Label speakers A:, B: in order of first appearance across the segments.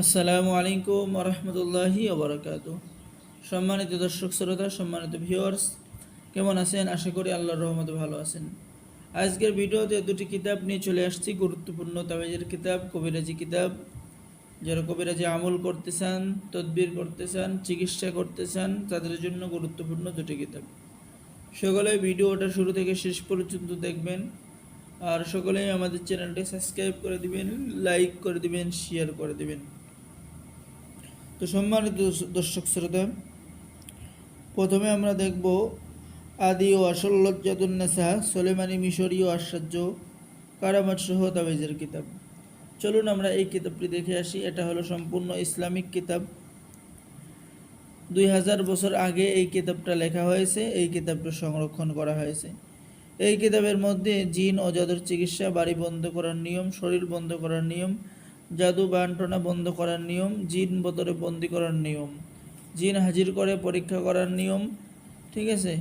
A: আসসালামু আলাইকুম রহমতুল্লাহি ওবরাকাত সম্মানিত দর্শক শ্রোতা, সম্মানিত ভিউয়ার্স কেমন আছেন? আশা করি আল্লাহর রহমতে ভালো আছেন। আজকের ভিডিওতে দুটি কিতাব নিয়ে চলে আসছি। গুরুত্বপূর্ণ তাবিজের কিতাব, কবিরাজি কিতাব। যারা কবিরাজি আমল করতে চান তদবির করতে চান চিকিৎসা করতে চান তাদের জন্য গুরুত্বপূর্ণ দুটি কিতাব। সকলে ভিডিওটা শুরু থেকে শেষ পর্যন্ত দেখবেন। আর সকলেই আমাদের চ্যানেলটি সাবস্ক্রাইব করে দিবেন, লাইক করে দিবেন শেয়ার করে দিবেন। তো সম্মানিত দর্শক শ্রোতা, প্রথমে আমরা দেখব আদি ও আসল লজ্জাতুন্নেসা সোলেমানি মিশরীয় আশ্চর্য কারামাত সহ তাবিজের কিতাব। চলুন আমরা এই কিতাবটি দেখে আসি, এটা হলো সম্পূর্ণ ইসলামিক কিতাব। দুই হাজার বছর আগে এই কিতাবটা লেখা হয়েছে, এই কিতাবটা সংরক্ষণ করা হয়েছে। এই কিতাবের মধ্যে জিন ও জাদুর চিকিৎসা, বাড়ি বন্ধ করার নিয়ম, শরীর বন্ধ করার নিয়ম জাদু বান্টনা বন্ধ করার নিয়ম, জিন বোতলে বন্দি করার নিয়ম। জিন হাজির করে, পরীক্ষা করার নিয়ম, ঠিক আছে?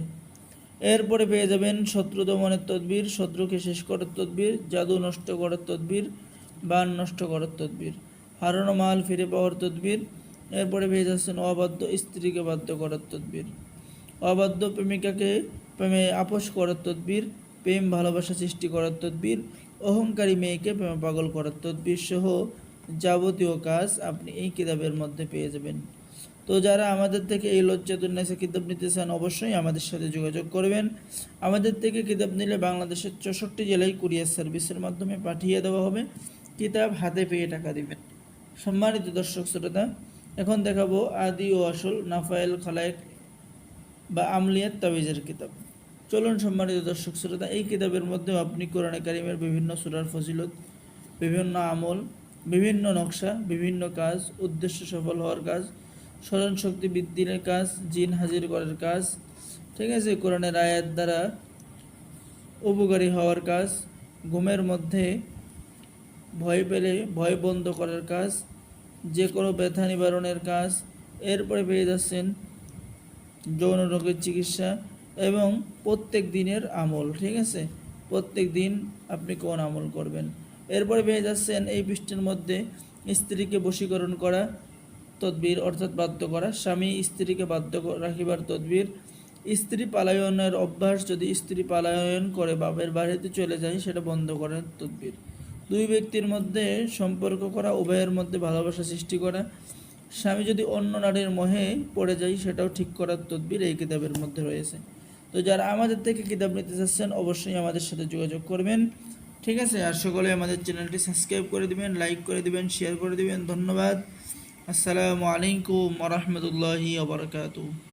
A: এরপরে পেয়ে যাবেন শত্রু দমনের তদবির, শত্রুকে শেষ করার তদবির, জাদু নষ্ট করার তদবির, বান নষ্ট করার তদবির, হারানো মাল ফিরে পাওয়ার তদবির, এরপরে পেয়ে যাচ্ছেন অবাধ্য স্ত্রীকে বাধ্য করার তদবির। অবাধ্য প্রেমিকাকে প্রেমে আপোষ করার তদবির, প্রেম ভালোবাসা সৃষ্টি করার তদবির অহংকারী মেয়েকে প্রেমে পাগল করার তদবির সহ যাবতীয় কাজ আপনি এই কিতাবের মধ্যে পেয়ে যাবেন। তো যারা আমাদের থেকে এই লজ্জাতুন্নেসা কিতাব নিতে চান, অবশ্যই আমাদের সাথে যোগাযোগ করবেন। আমাদের থেকে কিতাব নিলে বাংলাদেশের চৌষট্টি জেলায় কুরিয়ার সার্ভিসের মাধ্যমে পাঠিয়ে দেওয়া হবে। কিতাব হাতে পেয়ে টাকা দিবেন। সম্মানিত দর্শক শ্রোতা, এখন দেখাবো আদি ও আসল নাফায়েল খালায়েক বা আমলিয়াত তাবিজের কিতাব। চলুন সম্মানিত দর্শক শ্রোতা, এই কিতাবের মধ্যেও আপনি কোরআনে কারিমের বিভিন্ন সুরার ফজিলত, বিভিন্ন আমল, বিভিন্ন নকশা, বিভিন্ন কাজ, উদ্দেশ্য সফল হওয়ার কাজ, স্মরণ শক্তি বৃদ্ধির কাজ, জিন হাজির করার কাজ, ঠিক আছে, কোরআনের আয়াত দ্বারা উপকারী হওয়ার কাজ, ঘুমের মধ্যে ভয় পেলে ভয় বন্ধ করার কাজ যে কোনো ব্যথা নিবারণের কাজ, এরপরে পেয়ে যাচ্ছেন যৌন রোগের চিকিৎসা এবং প্রত্যেক দিনের আমল, ঠিক আছে? প্রত্যেক দিন আপনি কোন আমল করবেন? এরপরে পেয়ে যাচ্ছেন এই পৃষ্ঠের মধ্যে স্ত্রীকে বশীকরণ করা তদবির, অর্থাৎ বাধ্য করা। স্বামী স্ত্রীকে বাধ্য রাখিবার তদবির। স্ত্রী পালায়নের অভ্যাস, যদি স্ত্রী পালায়ন করে বাপের বাড়িতে চলে যায়, সেটা বন্ধ করার তদবির। দুই ব্যক্তির মধ্যে সম্পর্ক করা, উভয়ের মধ্যে ভালোবাসা সৃষ্টি করা। স্বামী যদি অন্য নারীর মোহে পড়ে যায়, সেটাও ঠিক করার তদবির এই কিতাবের মধ্যে রয়েছে। তো যারা আমাদের থেকে কিতাব নিতে চাচ্ছেন, অবশ্যই আমাদের সাথে যোগাযোগ করবেন। ঠিক আছে? আর সকলে আমাদের চ্যানেলটি সাবস্ক্রাইব করে দিবেন লাইক করে দিবেন শেয়ার করে দিবেন। ধন্যবাদ। আসসালামু আলাইকুম রহমতুল্লাহি আবরকাতু